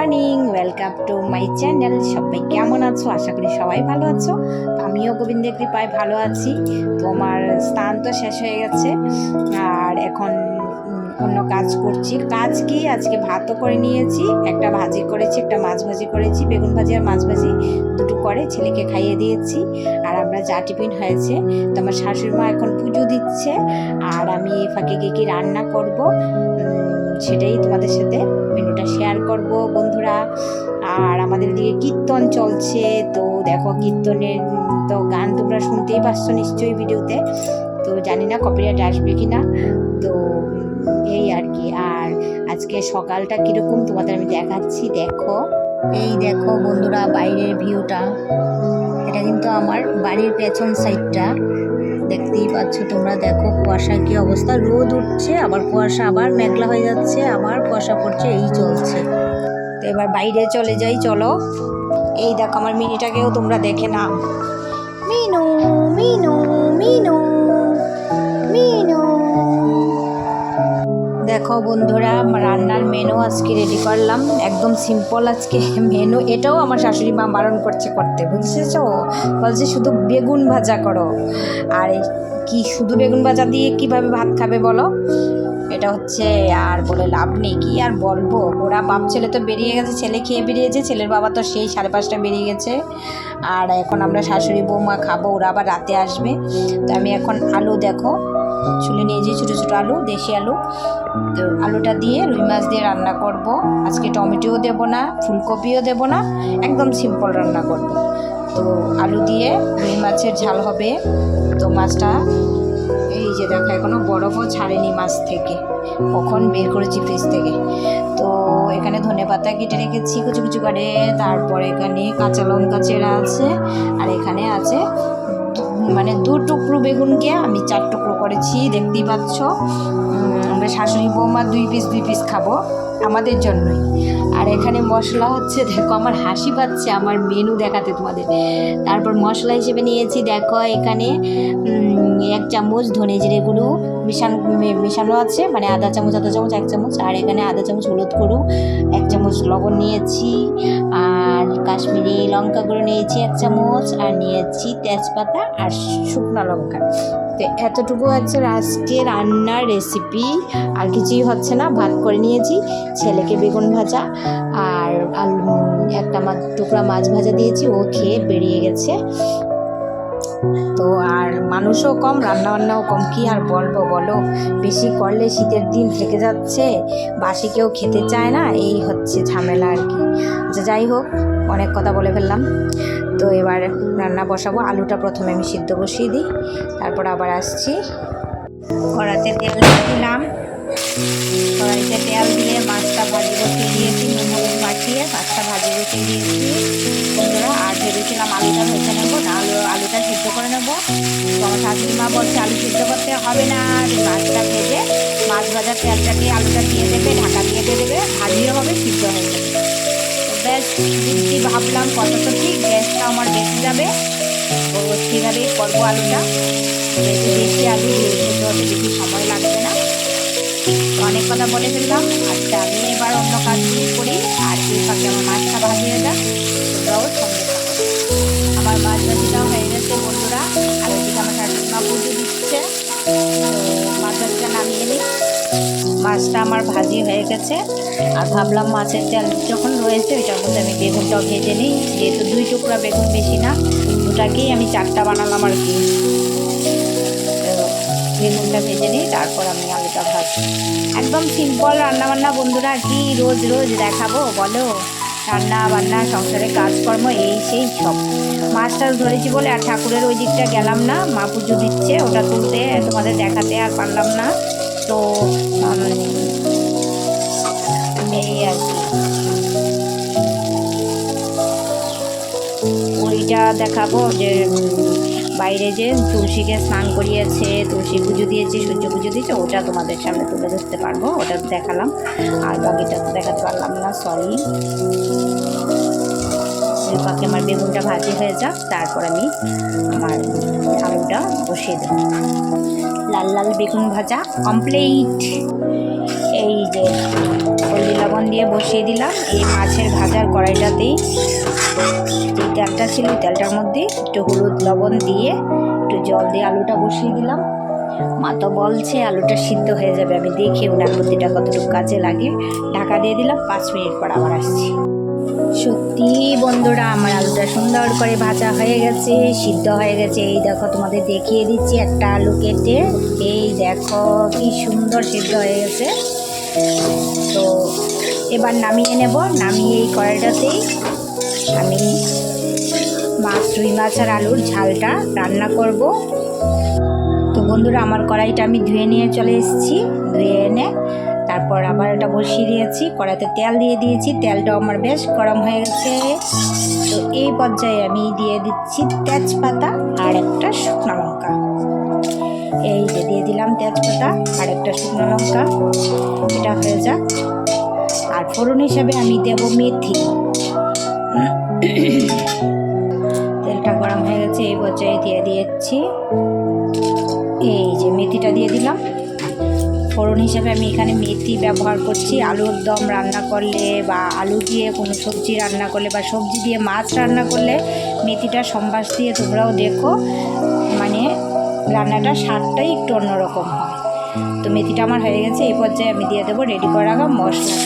Morning welcome to my channel সবাই কেমন আছো? আশা করি সবাই ভালো আছো। আমিও গোবিন্দের কৃপায় ভালো আছি। তো আমার স্নান তো শেষ হয়ে গেছে। আর এখন অন্য কাজ করছি। কাজ কি? আজকে ভাতও করে নিয়েছি, একটা ভাজি করেছি, একটা মাছ ভাজি করেছি, বেগুন ভাজি আর মাছ ভাজি দুটো করে ছেলেকে খাইয়ে দিয়েছি। আর আমরা যা টিফিন হয়েছে, তো আমার শাশুড়ি মা এখন পুজো দিচ্ছে। আর আমি ফাঁকে গিয়ে কি রান্না করব? সেটাই তোমাদের সাথে মেনুটা শেয়ার করব, বন্ধুরা। আর আমাদের দিকে কীর্তন চলছে। তো দেখো, কীর্তনের তো গান তোমরা শুনতেই পারছ নিশ্চয়ই ভিডিওতে। তো জানি না কপিরাইট আসবে কি না তো এই আর কি। আর আজকে সকালটা কীরকম তোমাদের আমি দেখাচ্ছি, দেখো। এই দেখো বন্ধুরা, বাইরের ভিউটা এটা কিন্তু আমার বাড়ির পেছন সাইডটা দেখতেই পাচ্ছ তোমরা। দেখো কুয়াশা কি অবস্থা? রোদ উঠছে, আবার কুয়াশা, আবার মেঘলা হয়ে যাচ্ছে, আবার কুয়াশা পড়ছে, এই চলছে। তো এবার বাইরে চলে যাই, চলো। এই দেখো, আমার মিনিটাকেও তোমরা দেখে নাও। মিনু মিনু মিনু মিনু। দেখো বন্ধুরা রান্নার মেনু আজকে রেডি করলাম। একদম সিম্পল আজকে মেনু এটাও আমার শাশুড়ি মা বারণ করছে করতে, বুঝেছ? বলছে শুধু বেগুন ভাজা করো। আর কি শুধু বেগুন ভাজা দিয়ে কীভাবে ভাত খাবে বলো? এটা হচ্ছে আর বলে লাভ নেই, কি আর বলব? ওরা বাপ ছেলে তো বেরিয়ে গেছে, ছেলে খেয়ে বেরিয়েছে, ছেলের বাবা তো সেই সাড়ে পাঁচটা বেরিয়ে গেছে। আর এখন আমরা শাশুড়ি বৌমা খাব, ওরা আবার রাতে আসবে। তো আমি এখন আলু দেখো, চুলে নিয়ে নিয়েছি ছোটো ছোটো আলু, দেশি আলু। তো আলুটা দিয়ে রুই মাছ দিয়ে রান্না করব। আজকে টমেটোও দেব না, ফুলকপিও দেব না, একদম সিম্পল রান্না করব। তো আলু দিয়ে রুই মাছের ঝাল হবে। তো মাছটা এই যে দেখো, এখনও বরফও ছাড়েনি মাছ থেকে। কখন বের করেছি ফ্রিজ থেকে। তো এখানে ধনে পাতা কেটে রেখেছি কুচু কুচু করে। তারপর এখানে কাঁচা লঙ্কা চেরা আছে। আর এখানে আছে মানে দু টুকরো বেগুনকে আমি চার টুকরো করেছি, দেখতেই পাচ্ছ। শাশুড়ি বৌমা দুই পিস দুই পিস খাব আমাদের জন্যই। আর এখানে মশলা হচ্ছে, দেখো আমার হাসি পাচ্ছে আমার মেনু দেখাতে তোমাদের। তারপর মশলা হিসেবে নিয়েছি, দেখো এখানে এক চামচ ধনে জিরে গুঁড়ো, মিশান মেশানো আছে মানে আধা চামচ আধা চামচ, এক চামচ, আর এখানে আধা চামচ হলুদ গুঁড়ো, এক চামচ লবণ নিয়েছি, আর কাশ্মীরি লঙ্কা গুঁড়ো নিয়েছি এক চামচ, আর নিয়েছি তেজপাতা আর শুকনো লঙ্কা। তো এতটুকু হচ্ছে আজকে রান্নার রেসিপি আর কিছুই হচ্ছে না, ভাত করে নিয়েছি, ছেলেকে বেগুন ভাজা, আর আলু একটা টুকরা মাছ ভাজা দিয়েছি, ও খেয়ে বেরিয়ে গেছে। তো আর মানুষও কম, রান্নাবান্নাও কম। কি আর বলব বলো? বেশি করলে শীতের দিন থেকে যাচ্ছে, বাসি কেউ খেতে চায় না, এই হচ্ছে ঝামেলা আর কি। আচ্ছা যাই হোক, অনেক কথা বলে ফেললাম। তো এবার রান্না বসাবো, আলুটা প্রথমে আমি সিদ্ধ বসিয়ে দিই, তারপর আবার আসছি। কড়াতে তেল দিলাম। কড়াইতে তেল দিয়ে মাছটা ভাজি বসিয়ে দিয়েছি, নুন, হলুদ মাখিয়ে মাছটা ভাজি বসিয়ে দিয়েছি। আর ভেবেছিলাম আলুটা ভেজে করে নেব তো আমার শাশুড়ি মা বলছে আলু সিদ্ধ করতে হবে না। মাছটা ভেজে মাছ ভাজার তেলটাকে আলুটা দিয়ে দেবে, ঢাকা দিয়ে দিয়ে দেবে ভাজিও হবে, সিদ্ধ হয়ে ব্যাস ভাবলাম কত তো ঠিক, গ্যাসটা আমার বেশি যাবে। সেভাবেই করব আলুটা? যেহেতু বেশি আলু সিদ্ধ হতে বেশি সময় লাগবে না। অনেক কথা বলে ফেললাম। আচ্ছা আমি এবার অন্য কাজগুলো করি। আর এই ফাঁকে আমার মাছটা ভাজিয়ে যাক মাছটা আমার ভাজি হয়ে গেছে। আর ভাবলাম মাছের তেল যখন রয়েছে ওইটার মধ্যে আমি বেগুনটাও ভেজে নিই। যেহেতু দুই টুকরা বেগুন বেশি না দুটাকেই আমি চারটা বানালাম আর কি। বেগুনটা ভেজে নিই, তারপর আমি আলুটা ভাজি। একদম সিম্পল রান্নাবান্না বন্ধুরা, কি রোজ রোজ দেখাবো বলো? রান্না বান্না সংসারে কাজকর্ম, এই সেই সব। মাছ টাছ ধরেছি বলে আর ঠাকুরের ওই দিকটা গেলাম না, মা পুজো দিচ্ছে, ওটা তুলতে, তোমাদের দেখাতে আর পারলাম না। তো এই আর কি। ওইটা দেখাবো যে বাইরে যে তুলসীকে স্নান করিয়েছে, তুলসী পুজো দিয়েছে, সূর্য পুজো দিয়েছে, ওটা তোমাদের সামনে তুলে ধরতে পারব, ওটা দেখালাম। আর বাকিটা তো দেখাতে পারলাম না সরি পাকে আমার বেগুনটা ভাজি হয়ে যাক, তারপর আমি আমার আলুটা বসিয়ে দেব। লাল লাল বেগুন ভাজা কমপ্লিট এই যে হলদি লবণ দিয়ে বসিয়ে দিলাম। এই মাছের ভাজার কড়াইটাতেই যে তেলটা ছিল তেলটার মধ্যে একটু হলুদ লবণ দিয়ে একটু জল দিয়ে আলুটা বসিয়ে দিলাম। মা তো বলছে আলুটা সিদ্ধ হয়ে যাবে, আমি দেখি ওনার বুদ্ধিটা কতটুকু কাজে লাগে। ঢাকা দিয়ে দিলাম, পাঁচ মিনিট পর আবার আসছি। সত্যি বন্ধুরা, আমার আলুটা সুন্দর করে ভাজা হয়ে গেছে, সিদ্ধ হয়ে গেছে। এই দেখো, তোমাদের দেখিয়ে দিচ্ছি একটা আলু কেটে। এই দেখো, কি সুন্দর সিদ্ধ হয়ে গেছে। তো, এবার নামিয়ে নেব। নামিয়ে এই কড়াইটাতেই আমি মাছ, রুই মাছ আর আলুর ঝালটা রান্না করব। তো বন্ধুরা, আমার কড়াইটা আমি ধুয়ে নিয়ে চলে এসেছি। ধুয়ে এনে তারপর আবার এটা বসিয়ে দিয়েছি, কড়াইতে তেল দিয়ে দিয়েছি, তেলটাও আমার বেশ গরম হয়ে গেছে। তো এই পর্যায়ে আমি দিয়ে দিচ্ছি তেজপাতা আর একটা শুকনো লঙ্কা। এই যে দিয়ে দিলাম তেজপাতা আর একটা শুকনো লঙ্কা। এটা হয়ে যাক। আর ফোড়ন হিসাবে আমি দেব মেথি। তেলটা গরম হয়ে গেছে, এই পর্যায়ে দিয়ে দিয়েছি। এই যে মেথিটা দিয়ে দিলাম। ফোড়ন হিসাবে আমি এখানে মেথি ব্যবহার করছি। আলুর দম রান্না করলে বা আলু দিয়ে কোনো সবজি রান্না করলে বা সবজি দিয়ে মাছ রান্না করলে মেথিটা সম্বাস দিয়ে তোমরাও দেখো। মানে রান্নাটা স্বাদটাই একটু অন্যরকম হয়। তো মেথিটা আমার হয়ে গেছে, এই পর্যায়ে আমি দিয়ে দেবো রেডি করে মশলা।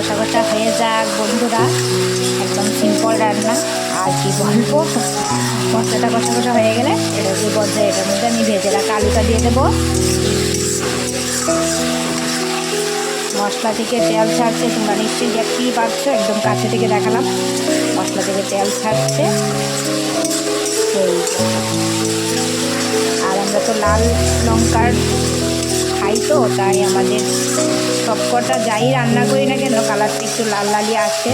কষা কষা হয়ে যাক, বন্ধুরা। একদম সিম্পল রান্না। আর কি বলব মশলাটা কষা কষা হয়ে গেলে এটা যে পর্যায়ে এটার মধ্যে আমি ভেজে রাখা আলুটা দিয়ে দেবো। মশলা থেকে তেল ছাড়ছে, তোমরা নিশ্চয়ই দেখতেই পাচ্ছ একদম কাছে থেকে দেখালাম। মশলা থেকে তেল ছাড়ছে। আর আমরা তো লাল লঙ্কার খাই তো, তাই আমাদের সবকটা যাই রান্না করি না কেন, কালারটা একটু লাল লালই আছে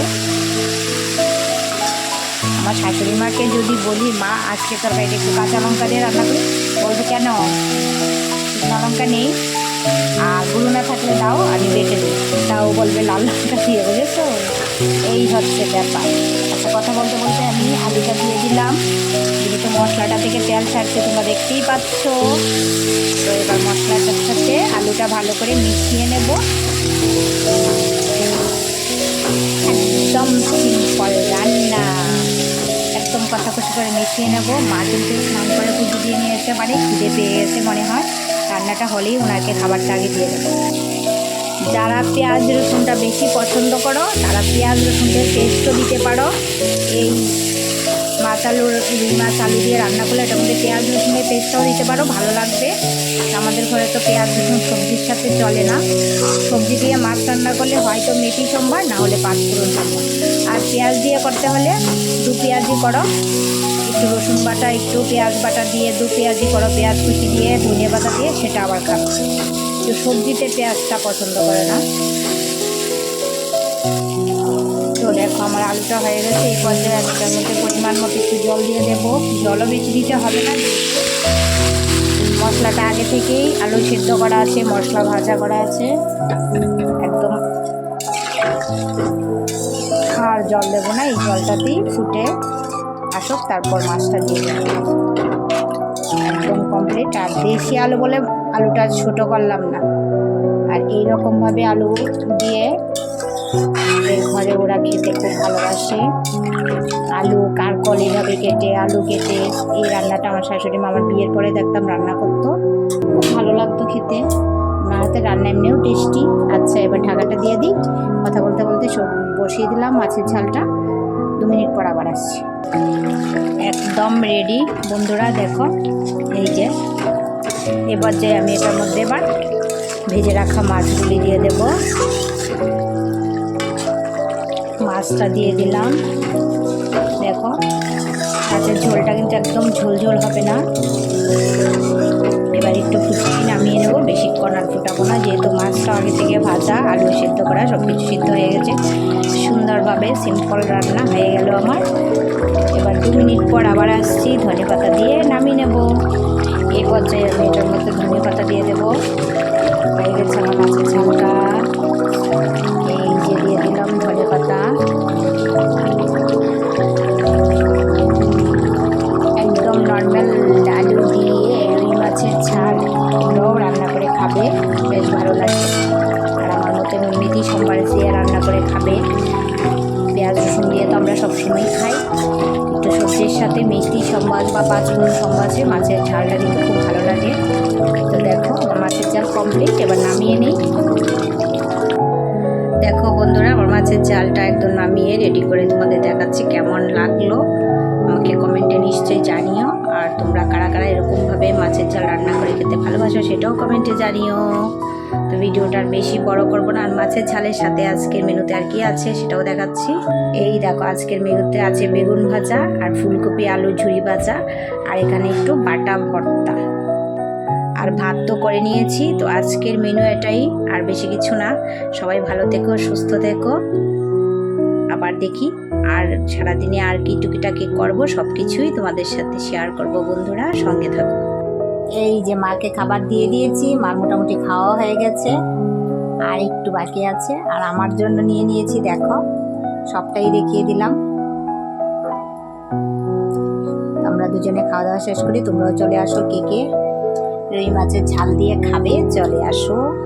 আমার শাশুড়ি মাকে যদি বলি, মা, আজকে তরকারিটা একটু কাঁচা লঙ্কা দিয়ে রান্না করি। বলবে, কেন? শুকনো লঙ্কা নেই। আর গুঁড়ো না থাকলে দাও, আমি বেটে দিই তাও বলবে লাল লঙ্কা দিয়ে, বুঝেছ? এই হচ্ছে ব্যাপার। আচ্ছা কথা বলতে বলতে আমি আলুটা দিয়ে দিলাম। যেহেতু মশলাটা থেকে তেল ছাড়ছে, তোমরা দেখতেই পাচ্ছ। তো এবার মশলাটার সাথে আলুটা ভালো করে মিশিয়ে নেব। একদম সিম্পল রান্না। একদম কথা কষি করে মিশিয়ে নেব। মা কিন্তু স্নান করে পুজো দিয়ে নিয়ে এসে মানে খিদে পেয়ে গেছে মনে হয়। রান্নাটা হলেই ওনাকে খাবারটা আগে দিয়ে দেবো। যারা পেঁয়াজ, রসুনটা বেশি পছন্দ করো, তারা পেঁয়াজ রসুনের পেস্টও দিতে পারো। এই মাছ আলু, রুই মাছ, আলু দিয়ে রান্না করলে এটার মধ্যে পেঁয়াজ, রসুনের পেস্টটাও দিতে পারো, ভালো লাগবে। আমাদের ঘরে তো পেঁয়াজ, রসুন সবজির সাথে চলে না। সবজি দিয়ে মাছ রান্না করলে হয়তো মেথি সোমবার না হলে পাঁচ পাঁচফোড়ন সোমবার আর পেঁয়াজ দিয়ে করতে হলে দু পেঁয়াজি করো। একটু রসুন বাটা, একটু পেঁয়াজ বাটা দিয়ে দু পেঁয়াজি করো। পেঁয়াজ কুচি দিয়ে ধনিয়া পাতা দিয়ে সেটা আবার খাবে। তো সবজিতে পেঁয়াজটা পছন্দ করে না। তো দেখো আমার আলুটা হয়ে গেছে। এই পর্যায়ে আমি তার মধ্যে পরিমাণ মতো একটু জল দিয়ে দেবো। জলও বেশি দিতে হবে না। মশলাটা আগে থেকেই আলু সিদ্ধ করা আছে, মশলা ভাজা করা আছে। একদম আর জল দেবো না, এই জলটাতেই ফুটে আসুক, তারপর মাছটা দিয়ে একদম কমপ্লিট আর দেশি আলু বলে আলুটা ছোট করলাম না। আর এইরকমভাবে আলু দিয়ে ঘরে ওরা খেতে খুব ভালোবাসে। আলু কারকল এইভাবে কেটে, আলু কেটে, এই রান্নাটা আমার শাশুড়ি মামার বিয়ের পরে দেখতাম, রান্না ভালো লাগতো খেতে। ওনার হাতে রান্না এমনিও টেস্টি। আচ্ছা এবার ঢাকাটা দিয়ে দিই। কথা বলতে বলতে সব বসিয়ে দিলাম মাছের ঝালটা। দু মিনিট পর আবার আসছি। একদম রেডি বন্ধুরা, দেখো, এই যে, এবার যে আমি এটার মধ্যে এবার ভেজে রাখা মাছগুলি দিয়ে দেব। মাছটা দিয়ে দিলাম। দেখো, মাছের ঝোলটা কিন্তু একদম ঝোল ঝোল হবে না। থেকে ভাজা, আলু সিদ্ধ করা সব কিছু সিদ্ধ হয়ে গেছে। সুন্দরভাবে সিম্পল রান্না হয়ে গেল আমার। এবার দু মিনিট পর আবার আসছি, ধনে পাতা দিয়ে নামিয়ে নেব। এই পর্যায়ে আমি এটার মধ্যে ধনে পাতা দিয়ে দেবো। হয়ে গেছে আমার মাছের ঝালটা। মাছের ঝালটা দিতে খুব ভালো লাগে। তো দেখো, আমার মাছের ঝাল কমপ্লিট এবার নামিয়ে নিই। দেখো বন্ধুরা, আমার মাছের ঝালটা একদম নামিয়ে রেডি করে তোমাদের দেখাচ্ছি কেমন লাগল। আমাকে কমেন্টে নিশ্চয়ই জানিও। আর তোমরা কারা কারা এরকমভাবে মাছের ঝাল রান্না করে খেতে ভালোবাসো সেটাও কমেন্টে জানিও। ভিডিওটা আর বেশি বড় করব না। আর মাছের ঝালের সাথে আজকের মেনুতে আর কি আছে সেটাও দেখাচ্ছি। এই দেখো, আজকের মেনুতে আছে বেগুন ভাজা আর ফুলকপি, আলু, ঝুরি ভাজা আর এখানে একটু বাটা ভর্তা। আর ভাত তো করে নিয়েছি, তো আজকের মেনু এটাই, আর বেশি কিছু না। সবাই ভালো থেকো, সুস্থ থেকো। আবার দেখি, আর সারাদিনে আর কি টুকিটাকি করব সব কিছুই তোমাদের সাথে শেয়ার করব বন্ধুরা, সঙ্গে থাকো। এই যে মাকে খাবার দিয়ে দিয়েছি, মার মোটামুটি খাওয়া হয়ে গেছে। আর একটু বাকি আছে, আর আমার জন্য নিয়ে নিয়েছি, দেখো, সবটাই দেখিয়ে দিলাম। আমরা দুজনে খাওয়া দাওয়া শেষ করি, তোমরাও চলে আসো কে কে। রুই মাছের ঝাল দিয়ে খাবে, চলে আসো।